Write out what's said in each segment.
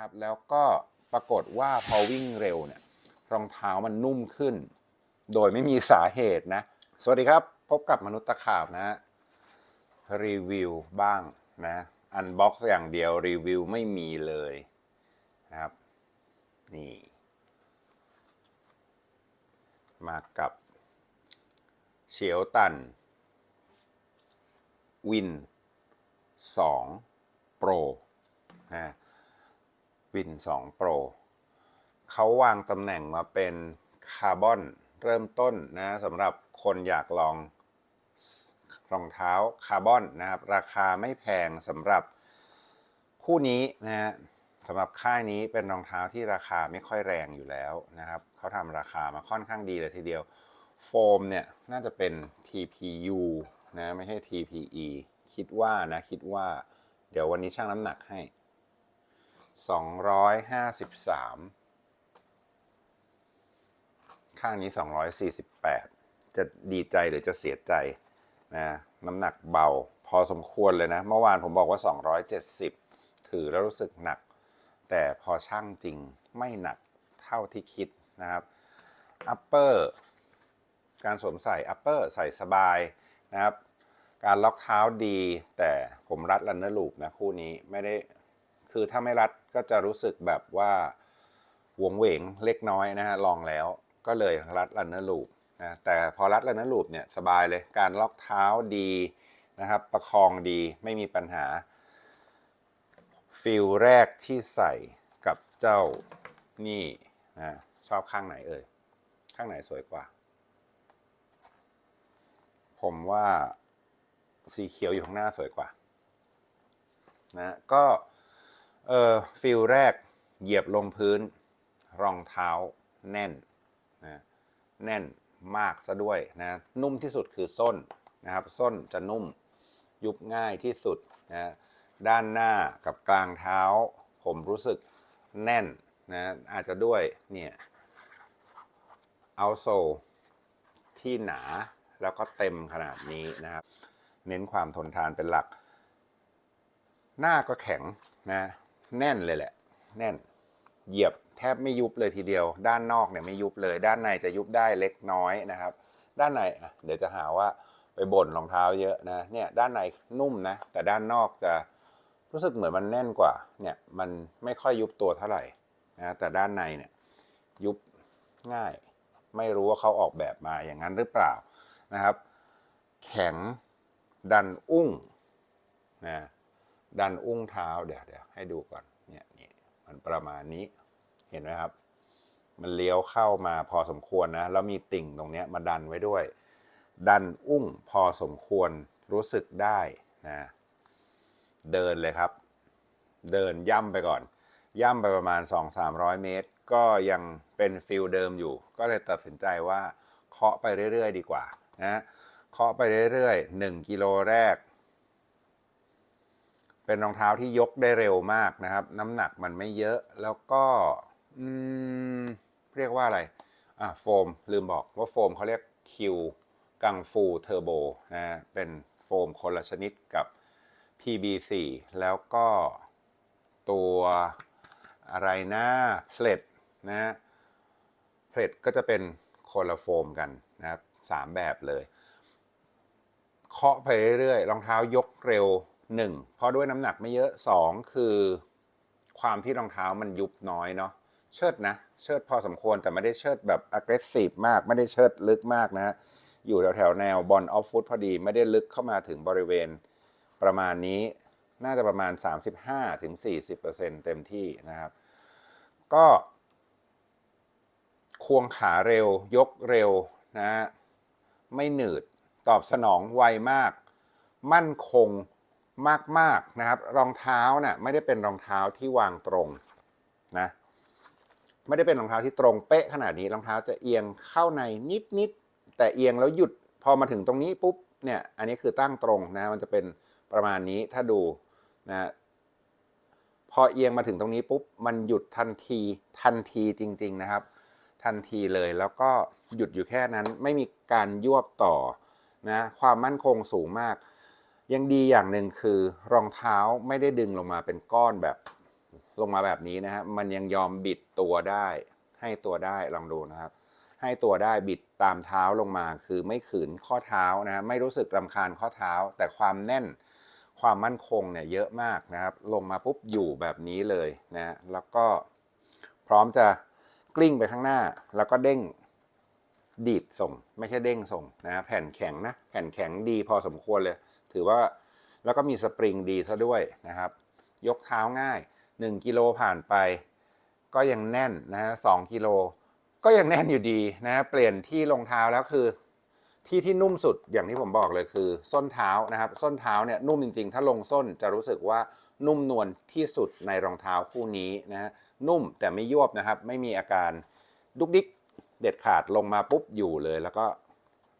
นะครับ แล้วก็ปรากฏว่าพอวิ่งเร็วเนี่ยรองเท้ามันนุ่มขึ้น โดยไม่มีสาเหตุนะ สวัสดีครับ พบกับมนุษย์ตะขาบนะรีวิวบ้างนะอันบ็อกซ์อย่างเดียวรีวิวไม่มีเลยนะครับนี่มากับเฉียวตัน วิน2 Pro นะ วิน2 Pro เขาวางตำแหน่งมาเป็นคาร์บอนเริ่มต้นนะสำหรับคนอยากลองรองเท้าคาร์บอนนะครับ ราคาไม่แพงสำหรับคู่นี้นะฮะสำหรับค่ายนี้เป็นรองเท้าที่ราคาไม่ค่อยแรงอยู่แล้วนะครับเขาทำราคามาค่อนข้างดีเลยทีเดียว โฟมเนี่ยน่าจะเป็น TPU นะไม่ใช่ TPE คิดว่านะคิดว่า เดี๋ยววันนี้ชั่งน้ำหนักให้ 253 ข้างนี้ 248 จะดีใจหรือจะเสียใจนะน้ำหนักเบาพอสมควรเลยนะ เมื่อวานผมบอกว่า 270 ถือแล้วรู้สึกหนัก แต่พอช่างจริงไม่หนักเท่าที่คิดนะครับ upper การสวมใส่ upper ใส่สบายนะครับ การล็อกเท้าดี แต่ผมรัด runner loop นะ คู่นี้ไม่ได้คือถ้าไม่รัด ก็จะรู้สึกแบบว่าวงเหวงเล็กน้อยนะฮะลองแล้วก็เลยรัด runner loop นะแต่พอรัด runner loop เนี่ยสบายเลยการล็อกเท้าดีนะครับประคองดีไม่มีปัญหาฟิลแรกที่ใส่กับเจ้านี่นะชอบข้างไหนเอ่ยข้างไหนสวยกว่า ผมว่าสีเขียวอยู่ข้างหน้าสวยกว่านะก็ เออฟิลแรกเหยียบลงพื้น รองเท้าแน่นนะแน่นมากซะด้วยนะนุ่มที่สุดคือส้นนะครับ ส้นจะนุ่มยุบง่ายที่สุดนะด้านหน้ากับกลางเท้า ผมรู้สึกแน่นนะอาจจะด้วยเนี่ยเอาโซที่หนาแล้วก็เต็มขนาดนี้นะครับ เน้นความทนทานเป็นหลัก หน้าก็แข็งนะ แน่นเลยแหละ แน่น เหยียบแทบไม่ยุบเลยทีเดียว ด้านนอกเนี่ยไม่ยุบเลย ด้านในจะยุบได้เล็กน้อยนะครับ ด้านในอะเดี๋ยวจะหาว่าไปบ่นรองเท้าเยอะนะ เนี่ยด้านในนุ่มนะ แต่ด้านนอกจะรู้สึกเหมือนมันแน่นกว่า เนี่ยมันไม่ค่อยยุบตัวเท่าไหร่นะแต่ด้านในเนี่ยยุบง่าย ไม่รู้ว่าเขาออกแบบมาอย่างนั้นหรือเปล่านะครับ แข็งดันอุ้งนะ ดันอุ้งเท้าเดี๋ยวเดี๋ยวให้ดูก่อนเนี่ยนี่มันประมาณนี้เห็นไหมครับ มันเลี้ยวเข้ามาพอสมควรนะแล้วมีติ่งตรงเนี้ยมาดันไว้ด้วย ดันอุ้งพอสมควรรู้สึกได้นะเดินเลยครับ เดินย่ำไปก่อน ย่ำไปประมาณ 2-300 เมตร ก็ยังเป็นฟิลเดิมอยู่ ก็เลยตัดสินใจว่าเคาะไปเรื่อย ๆ ดีกว่านะเคาะไปเรื่อยๆ 1 กิโลแรก เป็นรองเท้าที่ยกได้เร็วมากนะครับ น้ำหนักมันไม่เยอะแล้วก็เรียกว่าอะไรอะโฟมลืมบอกว่าโฟมเขาเรียกคิวกังฟูเทอร์โบนะฮะเป็นโฟมคนละชนิดกับ PB4 แล้วก็ตัวอะไรนะเพลทนะเพลทก็จะเป็นคนละโฟมกันนะครับสามแบบเลย เคาะไปเรื่อยๆรองเท้ายกเร็ว 1เพราะด้วยน้ำหนักไม่เยอะ 2 คือ ความที่รองเท้ามันยุบน้อยเนาะเชิดนะ เชิดพอสมควรแต่ไม่ได้เชิดแบบ aggressive มากไม่ได้เชิดลึกมากนะอยู่แถวแถวแนวบอลออฟฟุตพอดีไม่ได้ลึกเข้ามาถึงบริเวณประมาณนี้น่าจะประมาณ 35-40%เต็มที่นะครับ ก็ควงขาเร็วยกเร็วนะฮะไม่หนืดตอบสนองไวมาก มั่นคง มากๆนะครับ รองเท้าน่ะไม่ได้เป็นรองเท้าที่วางตรงนะไม่ได้เป็นรองเท้าที่ตรงเป๊ะขนาดนี้รองเท้าจะเอียงเข้าในนิดๆแต่เอียงแล้วหยุดพอมาถึงตรงนี้ปุ๊บเนี่ยอันนี้คือตั้งตรงนะมันจะเป็นประมาณนี้ถ้าดูนะพอเอียงมาถึงตรงนี้ปุ๊บมันหยุดทันทีทันทีจริง ๆนะครับ ทันทีเลยแล้วก็หยุดอยู่แค่นั้นไม่มีการยวบต่อนะความมั่นคงสูงมาก ยังดีอย่างหนึ่งคือรองเท้าไม่ได้ดึงลงมาเป็นก้อนแบบลงมาแบบนี้นะฮะมันยังยอมบิดตัวได้ ให้ตัวได้ลองดูนะครับ ให้ตัวได้บิดตามเท้าลงมา คือไม่ขืนข้อเท้านะฮะไม่รู้สึกรำคาญข้อเท้า แต่ความแน่นความมั่นคงเนี่ยเยอะมากนะครับ ลงมาปุ๊บอยู่แบบนี้เลยนะแล้วก็พร้อมจะกลิ้งไปข้างหน้า แล้วก็เด้ง ดีดส่ง ไม่ใช่เด้งส่งนะแผ่นแข็งนะแผ่นแข็งดีพอสมควรเลย ถือว่าแล้วก็มีสปริงดีซะด้วยนะครับ ยกเท้าง่าย 1 กิโลผ่านไป ก็ยังแน่นนะฮะสองกิโลก็ยังแน่นอยู่ดีนะฮะเปลี่ยนที่รองเท้าแล้วคือ ที่ที่นุ่มสุดอย่างที่ผมบอกเลยคือ ส้นเท้านะครับ ส้นเท้าเนี่ยนุ่มจริงๆ ถ้าลงส้นจะรู้สึกว่านุ่มนวลที่สุดในรองเท้าคู่นี้นะฮะนุ่มแต่ไม่ยวบนะครับ ไม่มีอาการดุกดิก เด็ดขาดลงมาปุ๊บอยู่เลย แล้วก็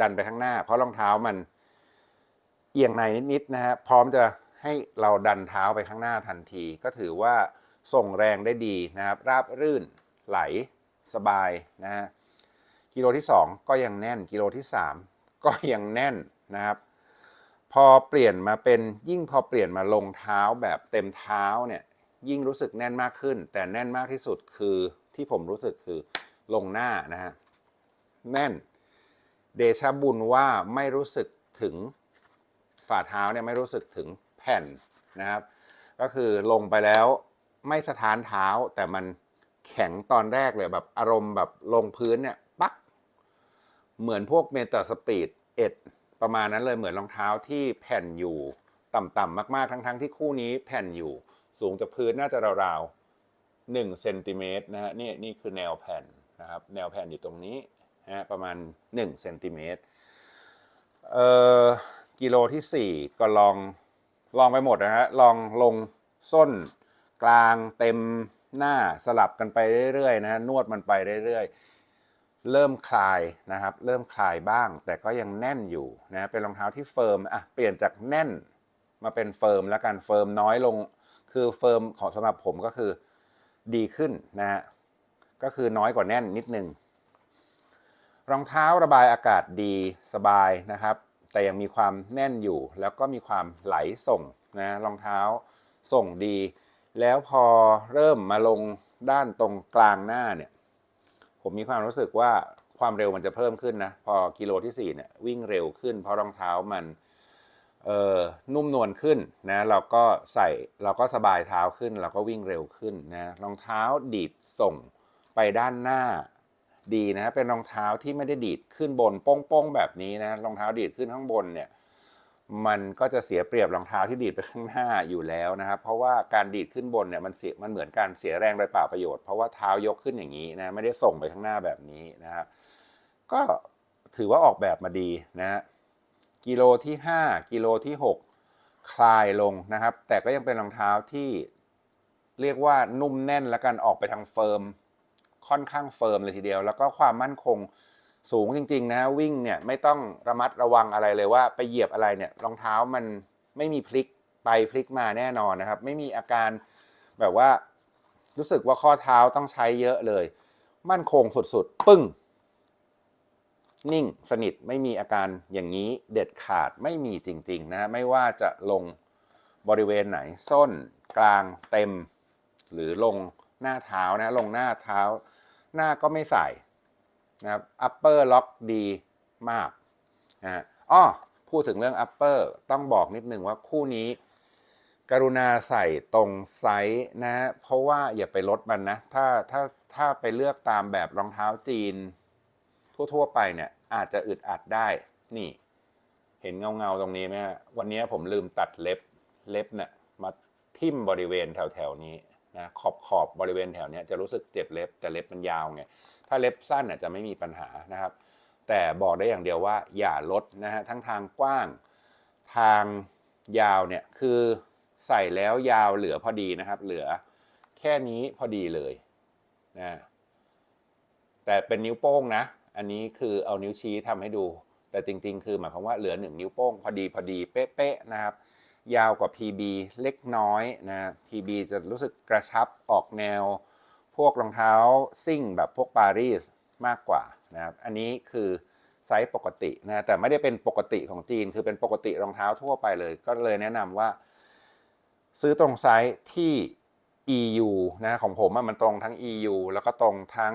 ดันไปข้างหน้า เพราะรองเท้ามันเอียงในนิดๆนะฮะพร้อมจะให้เราดันเท้าไปข้างหน้าทันที ก็ถือว่าส่งแรงได้ดีนะครับ ราบรื่นไหลสบายนะฮะกิโลที่ 2 ก็ยังแน่นกิโลที่ 3 ก็ยังแน่นนะครับ พอเปลี่ยนมาเป็นยิ่งพอเปลี่ยนมาลงเท้าแบบเต็มเท้าเนี่ยยิ่งรู้สึกแน่นมากขึ้น แต่แน่นมากที่สุดคือที่ผมรู้สึกคือ ลงหน้านะฮะแน่น เดชบุญว่าไม่รู้สึกถึงฝ่าเท้าเนี่ยไม่รู้สึกถึงแผ่นนะครับ ก็คือลงไปแล้วไม่สะท้านเท้าแต่มันแข็งตอนแรกเลยแบบอารมณ์แบบลงพื้นเนี่ยปักเหมือนพวกเมตาสปีดเอ็ดประมาณนั้นเลยเหมือนรองเท้าที่แผ่นอยู่ต่ำๆมากๆ ทั้งๆ ที่คู่นี้แผ่นอยู่สูงจากพื้นน่าจะราวๆ1เซนติเมตรนะฮะนี่นี่คือแนวแผ่น นะครับ แนวแผ่นอยู่ตรงนี้นะฮะประมาณ1เซนติเมตรเอ่อกิโลที่ 4 ก็ลองลองไปหมดนะฮะลองลงส้นกลางเต็มหน้าสลับกันไปเรื่อยๆนะฮะนวดมันไปเรื่อยๆ เริ่มคลายนะครับ เริ่มคลายบ้าง แต่ก็ยังแน่นอยู่นะเป็นรองเท้าที่เฟิร์มอะเปลี่ยนจากแน่นมาเป็นเฟิร์มแล้วกันเฟิร์มน้อยลง คือเฟิร์มของสำหรับผมก็คือดีขึ้นนะฮะ ก็คือน้อยกว่าแน่นนิดนึง รองเท้าระบายอากาศดีสบายนะครับ แต่ยังมีความแน่นอยู่ แล้วก็มีความไหลส่งนะรองเท้าส่งดี แล้วพอเริ่มมาลงด้านตรงกลางหน้าเนี่ย ผมมีความรู้สึกว่าความเร็วมันจะเพิ่มขึ้นนะ พอกิโลที่4เนี่ยวิ่งเร็วขึ้น เพราะรองเท้ามันเออนุ่มนวลขึ้นนะเราก็ใส่เราก็สบายเท้าขึ้น เราก็วิ่งเร็วขึ้นนะรองเท้าดีดส่ง ไปด้านหน้าดีนะ เป็นรองเท้าที่ไม่ได้ดีดขึ้นบนโป้งๆแบบนี้นะรองเท้าดีดขึ้นข้างบนเนี่ยมันก็จะเสียเปรียบรองเท้าที่ดีดไปข้างหน้าอยู่แล้วนะครับ เพราะว่าการดีดขึ้นบนเนี่ยมันเสียมันเหมือนการเสียแรงโดยเปล่าประโยชน์เพราะว่าเท้ายกขึ้นอย่างนี้นะไม่ได้ส่งไปข้างหน้าแบบนี้นะครับก็ถือว่าออกแบบมาดีนะฮะกิโลที่ 5 กิโลที่ 6 คลายลงนะครับ แต่ก็ยังเป็นรองเท้าที่เรียกว่านุ่มแน่นและกันออกไปทางเฟิร์ม ค่อนข้างเฟิร์มเลยทีเดียว แล้วก็ความมั่นคงสูงจริง ๆ นะวิ่งเนี่ยไม่ต้องระมัดระวังอะไรเลยว่าไปเหยียบอะไรเนี่ยรองเท้ามันไม่มีพลิกไปพลิกมาแน่นอนนะครับ ไม่มีอาการแบบว่ารู้สึกว่าข้อเท้าต้องใช้เยอะเลย มั่นคงสุดๆ ปึ้ง นิ่งสนิทไม่มีอาการอย่างนี้เด็ดขาดไม่มีจริง ๆ นะ ไม่ว่าจะลงบริเวณไหน ส้นกลางเต็ม หรือลง หน้าเท้านะลงหน้าเท้า หน้าก็ไม่ใส่นะครับ upper lock ดีมากนะฮะอ้อพูดถึงเรื่อง upper ต้องบอกนิดนึงว่าคู่นี้ กรุณาใส่ตรงไซส์นะเพราะว่าอย่าไปลดมันนะ ถ้าถ้าถ้าไปเลือกตามแบบรองเท้าจีน ทั่วๆไปเนี่ยอาจจะอึดอัดได้นี่ เห็นเงาเงาๆตรงนี้ไหมวันนี้ผมลืมตัดเล็บเล็บเนี่ยมาทิ่มบริเวณแถวๆนี้ นะขอบขอบบริเวณแถวนี้จะรู้สึกเจ็บเล็บแต่เล็บมันยาวไงถ้าเล็บสั้นน่ะจะไม่มีปัญหานะครับ แต่บอกได้อย่างเดียวว่าอย่าลดนะฮะทั้งทางกว้างทางยาวเนี่ยคือใส่แล้วยาวเหลือพอดีนะครับ เหลือแค่นี้พอดีเลยนะแต่เป็นนิ้วโป้งนะ อันนี้คือเอานิ้วชี้ทำให้ดู แต่จริง ๆ คือหมายความว่าเหลือหนึ่งนิ้วโป้งพอดีพอดีเป๊ะๆนะครับ ยาวกว่า PB เล็กน้อยนะ PB จะรู้สึกกระชับออกแนว พวกรองเท้าซิ่งแบบพวกปารีสมากกว่านะครับ อันนี้คือไซส์ปกตินะแต่ไม่ได้เป็นปกติของจีน คือเป็นปกติรองเท้าทั่วไปเลย ก็เลยแนะนำว่า ซื้อตรงไซส์ที่ EU นะของผมมันตรงทั้ง EU แล้วก็ตรงทั้ง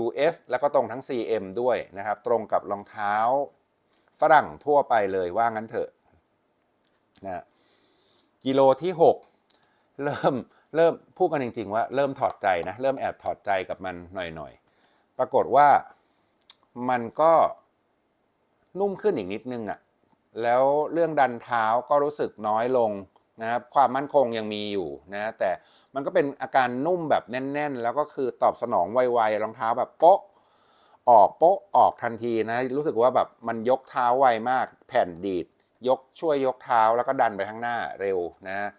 US แล้วก็ตรงทั้ง CM ด้วยนะครับ ตรงกับรองเท้าฝรั่งทั่วไปเลยว่างั้นเถอะ นะกิโลที่ 6 เริ่มเริ่มพูดกันจริง ๆ ว่าเริ่มถอดใจนะเริ่มแอบถอดใจกับมันหน่อยๆ ปรากฏว่ามันก็นุ่มขึ้นอีกนิดนึงอะ่ะแล้วเรื่องดันเท้าก็รู้สึกน้อยลงนะครับความมั่นคงยังมีอยู่นะแต่มันก็เป็นอาการนุ่มแบบแน่น ๆ แล้วก็คือตอบสนองไวๆรองเท้าแบบโป๊ะออกโป๊ะออกทันทีนะรู้สึกว่าแบบมันยกเท้าไวมากแผ่นดีด ยกช่วยยกเท้าแล้วก็ดันไปข้างหน้าเร็วนะ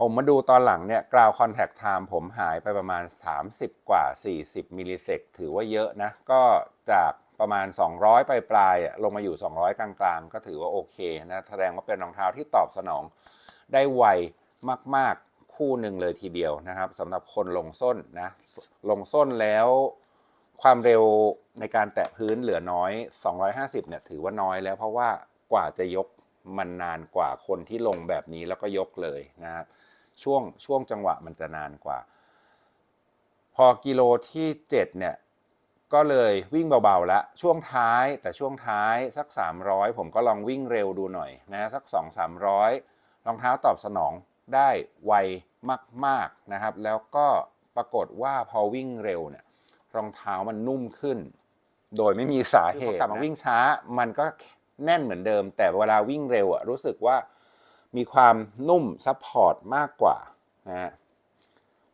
ผมมาดูตอนหลังเนี่ยกราวคอนแทคไทม์ผมหายไปประมาณ 30 กว่า 40 มิลลิเซกถือว่าเยอะนะ ก็จากประมาณ 200 ปลายปลายลงมาอยู่ 200 กลางๆ ก็ถือว่าโอเคนะแสดงว่าเป็นรองเท้าที่ตอบสนองได้ไวมากๆคู่หนึ่งเลยทีเดียวนะครับสำหรับคนลงส้นนะ ลงส้นแล้วความเร็วในการแตะพื้นเหลือน้อย 250 เนี่ยถือว่าน้อยแล้วเพราะว่า กว่าจะยกมันนานกว่าคนที่ลงแบบนี้แล้วก็ยกเลยนะครับช่วงช่วงจังหวะมันจะนานกว่า พอกิโลที่ 7 เนี่ย ก็เลยวิ่งเบาๆละช่วงท้ายแต่ช่วงท้ายสัก 300 ผมก็ลองวิ่งเร็วดูหน่อยนะสัก 2-300 รองเท้าตอบสนองได้ไวมาก ๆนะครับ แล้วก็ปรากฏว่าพอวิ่งเร็วเนี่ยรองเท้ามันนุ่มขึ้น โดยไม่มีสาเหตุกลับมาวิ่งช้ามันก็ แน่นเหมือนเดิม แต่เวลาวิ่งเร็วอะรู้สึกว่ามีความนุ่มซัพพอร์ตมากกว่านะฮะ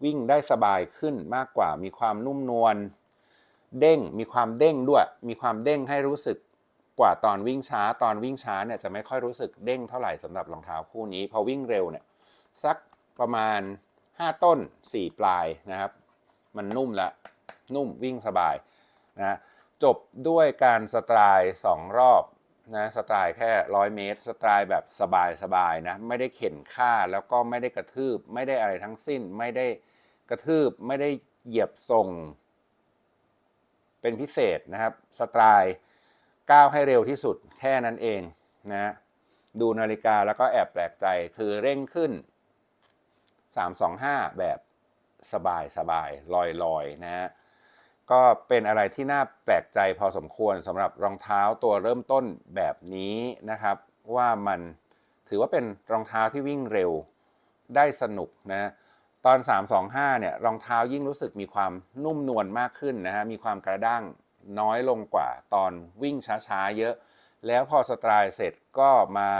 วิ่งได้สบายขึ้นมากกว่า มีความนุ่มนวลเด้งมีความเด้งด้วย มีความเด้งให้รู้สึกกว่าตอนวิ่งช้าตอนวิ่งช้าเนี่ยจะไม่ค่อยรู้สึกเด้งเท่าไหร่สำหรับรองเท้าคู่นี้ พอวิ่งเร็วเนี่ยสักประมาณ 5 ต้น 4 ปลายนะครับ มันนุ่มละนุ่มวิ่งสบายนะจบด้วยการสไตล์2รอบ นะสไตล์แค่100เมตร สไตล์แบบสบายๆนะไม่ได้เข็นค่าแล้วก็ไม่ได้กระทืบ ไม่ได้อะไรทั้งสิ้น ไม่ได้กระทืบ ไม่ได้เหยียบส่ง เป็นพิเศษนะครับ สไตล์ก้าวให้เร็วที่สุดแค่นั้นเองนะดูนาฬิกาแล้วก็แอบแปลกใจคือเร่งขึ้น 325 แบบสบายสบายลอยลอยๆนะฮะ ก็เป็นอะไรที่น่าแปลกใจพอสมควรสำหรับรองเท้าตัวเริ่มต้นแบบนี้นะครับ ว่ามันถือว่าเป็นรองเท้าที่วิ่งเร็วได้สนุกนะตอน 325 เนี่ยรองเท้ายิ่งรู้สึกมีความนุ่มนวลมากขึ้นนะฮะมีความกระด้างน้อยลงกว่าตอนวิ่งช้าๆ เยอะ แล้วพอสไตล์เสร็จก็มา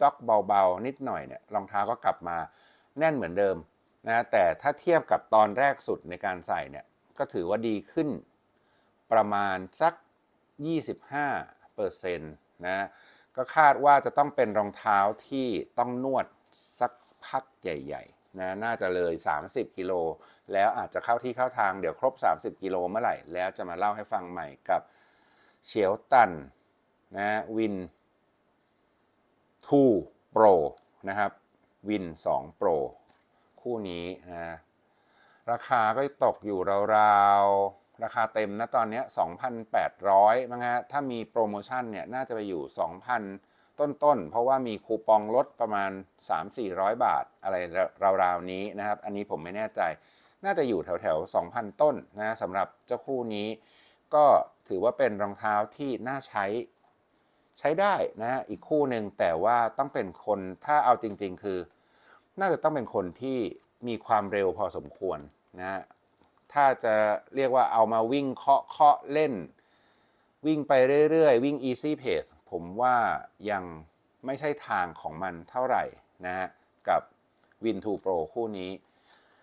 จ็อกเบาๆ นิดหน่อยเนี่ยรองเท้าก็กลับมาแน่นเหมือนเดิมนะแต่ถ้าเทียบกับตอนแรกสุดในการใส่เนี่ย ก็ถือว่าดีขึ้น ประมาณสัก 25เปอร์เซ็นต์นะก็คาดว่าจะต้องเป็นรองเท้าที่ต้องนวดสักพักใหญ่ๆนะน่าจะเลย 30 กิโล แล้วอาจจะเข้าที่เข้าทางเดี๋ยวครบ 30 กิโลเมื่อไหร่ แล้วจะมาเล่าให้ฟังใหม่กับเฉียวตันนะวิน2 Pro นะครับวิน2 Pro คู่นี้นะ ราคาก็ตกอยู่ราวๆ ราคาเต็มนะตอนนี้ 2,800 มั้งฮะ ถ้ามีโปรโมชั่นเนี่ยน่าจะไปอยู่ 2,000 ต้นๆ เพราะว่ามีคูปองลดประมาณ 3-400 บาทอะไรราวๆ นี้นะครับ อันนี้ผมไม่แน่ใจ น่าจะอยู่แถวๆ 2,000 ต้นนะสำหรับเจ้าคู่นี้ ก็ถือว่าเป็นรองเท้าที่น่าใช้ใช้ได้นะฮะอีกคู่หนึ่งแต่ว่าต้องเป็นคนถ้าเอาจริง ๆ คือ น่าจะต้องเป็นคนที่ มีความเร็วพอสมควรนะฮะถ้าจะเรียกว่าเอามาวิ่งเคาะเคาะเล่น วิ่งไปเรื่อยๆ วิ่ง easy pace ผมว่ายังไม่ใช่ทางของมันเท่าไหร่นะฮะกับ Win 2 Pro คู่นี้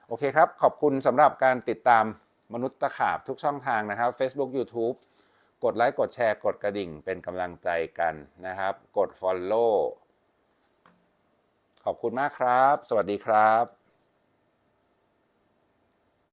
โอเคครับ ขอบคุณสำหรับการติดตามมนุษย์ตะขาบทุกช่องทางนะครับ Facebook YouTube กดไลค์กดแชร์กดกระดิ่งเป็นกำลังใจกันนะครับ กด Follow ขอบคุณมากครับ สวัสดีครับ